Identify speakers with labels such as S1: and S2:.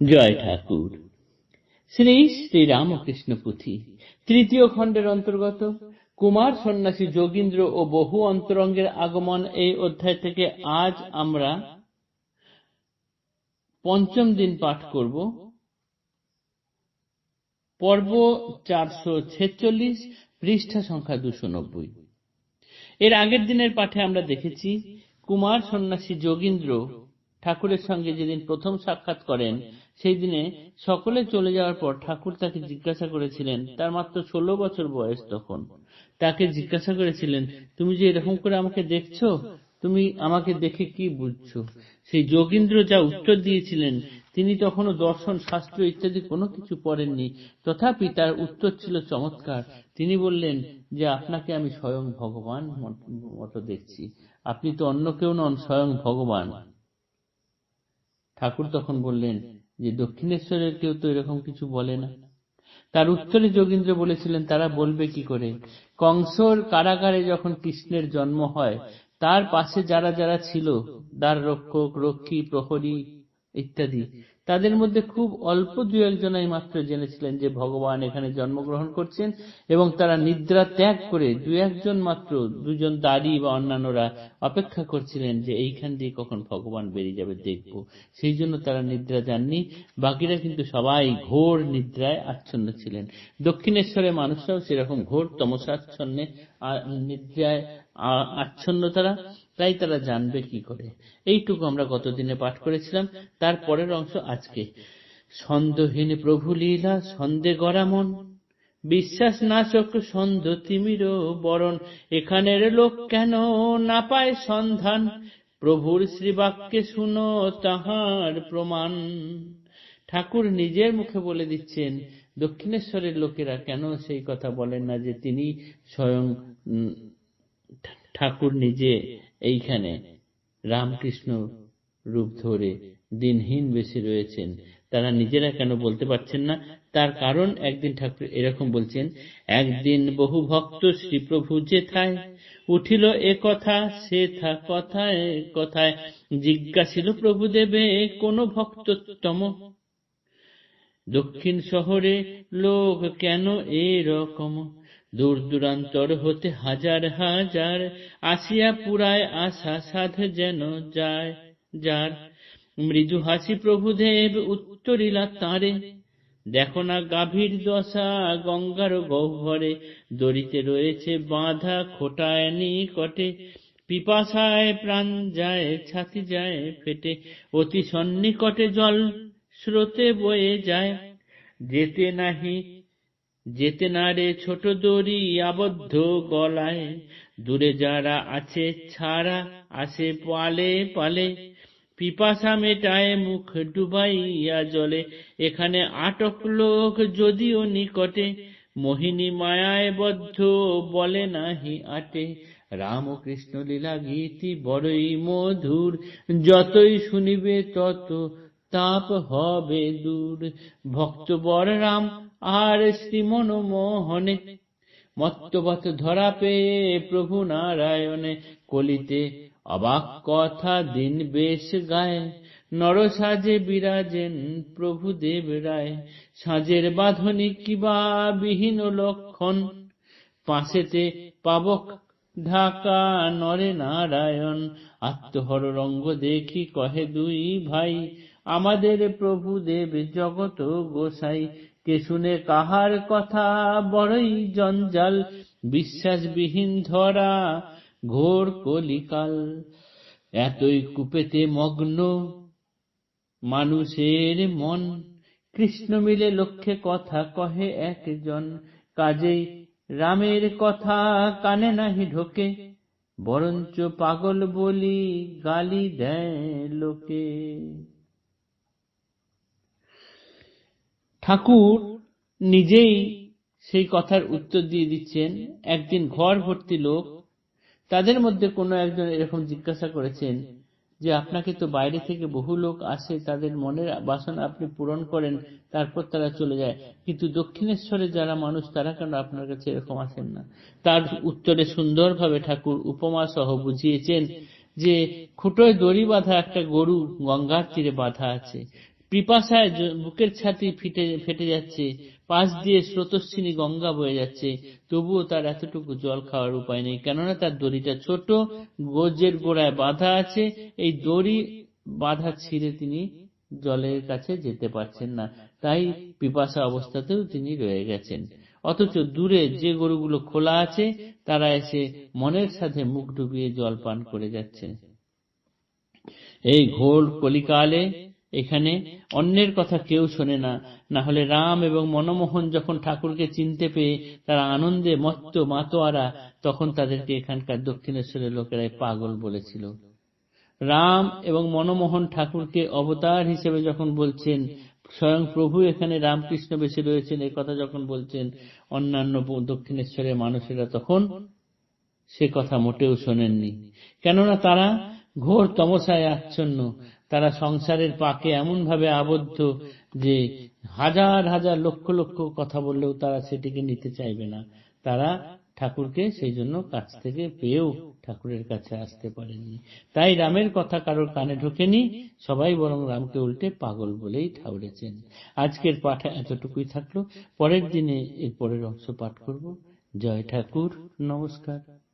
S1: জয় ঠাকুর। শ্রী শ্রী রামকৃষ্ণ পুঁথি, তৃতীয় খণ্ডের অন্তর্গত, কুমার সন্ন্যাসী যোগীন্দ্র ও বহু অন্তরঙ্গের আগমন এই অধ্যায় থেকে আজ আমরা পঞ্চম দিন পাঠ করব। পর্ব চারশো ছেচল্লিশ, পৃষ্ঠা সংখ্যা দুশো নব্বই। এর আগের দিনের পাঠে আমরা দেখেছি, কুমার সন্ন্যাসী যোগীন্দ্র ঠাকুরের সঙ্গে যেদিন প্রথম সাক্ষাৎ করেন, সেই দিনে সকলে চলে যাওয়ার পর ঠাকুর তাকে জিজ্ঞাসা করেছিলেন, তার মাত্র ষোলো বছর বয়স তখন। তাকে জিজ্ঞাসা করেছিলেন, তুমি যে এরকম করে আমাকে দেখছ, তুমি আমাকে দেখে কি বুঝছ? সেই যোগীন্দ্র যা উত্তর দিয়েছিলেন, তিনি তখনও দর্শন, শাস্ত্র ইত্যাদি কোনো কিছু পড়েননি। তথাপি তার উত্তর ছিল চমৎকার। তিনি বললেন, যে আপনাকে আমি স্বয়ং ভগবান মতো দেখছি। আপনি তো অন্য কেউ নন, স্বয়ং ভগবান। ঠাকুর তখন বললেন যে, দক্ষিণেশ্বরের কেউ তো এরকম কিছু বলে না? তার উত্তরে যোগীন্দ্র বলেছিলেন, তারা বলবে কি করে? কংসর কারাগারে যখন কৃষ্ণের জন্ম হয়, তার পাশে যারা যারা ছিল, দ্বার রক্ষক, রক্ষী, প্রহরী ইত্যাদি তাদের মধ্যে খুব অল্প দু একজনাই মাত্র জেনেছিলেন যে ভগবান এখানে জন্মগ্রহণ করছেন এবং তারা নিদ্রা ত্যাগ করে দু একজন মাত্র দুজন দাড়ি বা অন্যান্যরা অপেক্ষা করছিলেন যে এইখান দিয়ে কখন ভগবান বেরিয়ে যাবে দেখব। সেই জন্য তারা নিদ্রা যাননি। বাকিরা কিন্তু সবাই ঘোর নিদ্রায় আচ্ছন্ন ছিলেন। দক্ষিণেশ্বরের মানুষরাও সেরকম ঘোর তমসাচ্ছন্নে নিদ্রায় আচ্ছন্ন তারা। তাই তারা জানবে কি করে। এইটুকু আমরা গতদিনে পাঠ করেছিলাম। তার পরের অংশ আজকে। ছন্দহীন প্রভু লীলা, ছন্দে গড়া মন। বিশ্বাস নাশক ছন্দ তিমির বরণ। এখানের লোক কেন না পায় সন্ধান? প্রভুর শ্রীবাক্যে শুনো তাহার প্রমাণ। ঠাকুর নিজের মুখে বলে দিচ্ছেন, দক্ষিণেশ্বরের লোকেরা কেন সেই কথা বলেন না যে তিনি স্বয়ং ঠাকুর নিজে এইখানে রামকৃষ্ণ রূপ ধরে দিনহীন বেশি রয়েছেন। তারা নিজেরা কেন বলতে পারছেন না? তার কারণ একদিন ঠাকুর এরকম বলছেন, একদিন বহু ভক্ত শ্রীপ্রভু যেথায়, উঠিল এ কথা, সে থা কথায় কথায়, জিজ্ঞাসিল প্রভুদেবে, কোন ভক্ততম দক্ষিণ শহরে লোক কেন এরকম? দূর দূরান্তর হতে হাজার হাজার, আসিয়া পুরায় আশা সাধে যেন যায়। যার মৃদু হাসি প্রভুদেব উত্তরিলা তাঁরে। দেখো না গাভীর দশা, গঙ্গার গহ্বরে, দড়িতে রয়েছে বাঁধা, খোটায় নিকটে। পিপাসায় প্রাণ যায়, ছাতি যায় ফেটে, অতি সন্নিকটে জল স্রোতে বয়ে যায়। যেতে নাহি, যেতে না রে ছোট দড়ি আবদ্ধ গলায়। দূরে যারা আছে, ছাড়া আসে পালে পালে। পিপাসা মেটায় মুখ ডুবাইয়া জলে। এখানে আটক লোক যদিও নিকটে, মোহিনী মায়ায় বদ্ধ বলে নাহি আটে। রামকৃষ্ণ লীলা গীতি বড়ই মধুর, যতই শুনিবে তত তাপ হবে দূর। ভক্ত বর রাম আর শ্রীমন মোহনে, মত্তবত ধরা পেয়ে প্রভু নারায়ণে কলিতে অবাক কথা দিন বেশ গায় নর সাজে বিরাজেন প্রভু দেব রায়। সাজের বাঁধনি কিবা বিহীন লক্ষণ, পাশেতে পাবক ঢাকা নরে নারায়ণ। আত্মহর রঙ্গ দেখি কহে দুই ভাই, আমাদের প্রভু দেব জগত গোসাই। কে শুনে কাহার কথা, বড়ই জঞ্জাল। বিশ্বাসবিহীন ধরা ঘোর কলিকাল, এতই কুপেতে মগ্ন। মানুষের মন, কৃষ্ণ মিলে লক্ষ্যে কথা কহে একজন। কাজেই রামের কথা কানে নাহি ঢোকে, বরঞ্চ পাগল বলি গালি দেয় লোকে। ঠাকুর নিজেই সেই কথার উত্তর দিয়ে দিচ্ছেন। একদিন ঘর ভর্তি লোক তাদের মধ্যে কোনো একজন এরকম জিজ্ঞাসা করেছেন যে, আপনাকে তো বাইরে থেকে বহু লোক আসে, তাদের মনের বাসনা আপনি পূরণ করেন, তারপর তারা চলে যায়। কিন্তু দক্ষিণেশ্বরে যারা মানুষ, তারা কেন আপনার কাছে এরকম আসেন না? তার উত্তরে সুন্দরভাবে ঠাকুর উপমা সহ বুঝিয়েছেন যে, খুঁটোয় দড়ি বাঁধা একটা গরু গঙ্গার তীরে বাঁধা আছে। পিপাসায় বুকের ছাতি ফিটে, ফেটে যাচ্ছে, পাশ দিয়ে স্রোতস্বিনী গঙ্গা বয়ে যাচ্ছে, তবুও তার এতটুকু জল খাওয়ার উপায় নেই। কেননা তার দড়িটা ছোট গোজের গোড়ায় বাঁধা আছে, এই দড়ি বাঁধা ছিঁড়ে তিনি জলের কাছে যেতে পারছেন না। তাই পিপাসা অবস্থাতেও তিনি রয়ে গেছেন। অথচ দূরে যে গরুগুলো খোলা আছে, তারা এসে মনের সাথে মুখ ডুবিয়ে জল পান করে যাচ্ছে এই ঘোর কলিকালে এখানে অন্যের কথা কেউ শোনে না। না হলে রাম এবং মনমোহন যখন ঠাকুরকে চিনতে পেয়ে তারা আনন্দে মত্ত মাতোয়ারা, তখন তাদেরকে এখানকার দক্ষিণেশ্বরের লোকেরাই পাগল বলেছিল। রাম এবং মনমোহন ঠাকুরকে অবতার হিসেবে যখন বলছেন, স্বয়ং প্রভু এখানে রামকৃষ্ণ বেশি রয়েছেন এই কথা যখন বলছেন, অন্যান্য দক্ষিণেশ্বরের মানুষেরা তখন সে কথা মোটেও শোনেননি। কেননা তারা ঘোর তমসায় আচ্ছন্ন। তারা সংসারের পাকে এমন ভাবে আবদ্ধ যে হাজার হাজার লক্ষ লক্ষ কথা বললেও তারা সেটিকে নিতে চাইবে না। তারা ঠাকুরকে সেই জন্য কাছ থেকে পেয়েও ঠাকুরের কাছে আসতে পারেননি। তাই রামের কথা কারোর কানে ঢোকেনি, সবাই বরং রামকে উল্টে পাগল বলেই ঠাউরেছেন। আজকের পাঠ এতটুকুই থাকল। পরের দিনে এর পরের অংশ পাঠ করব। জয় ঠাকুর, নমস্কার।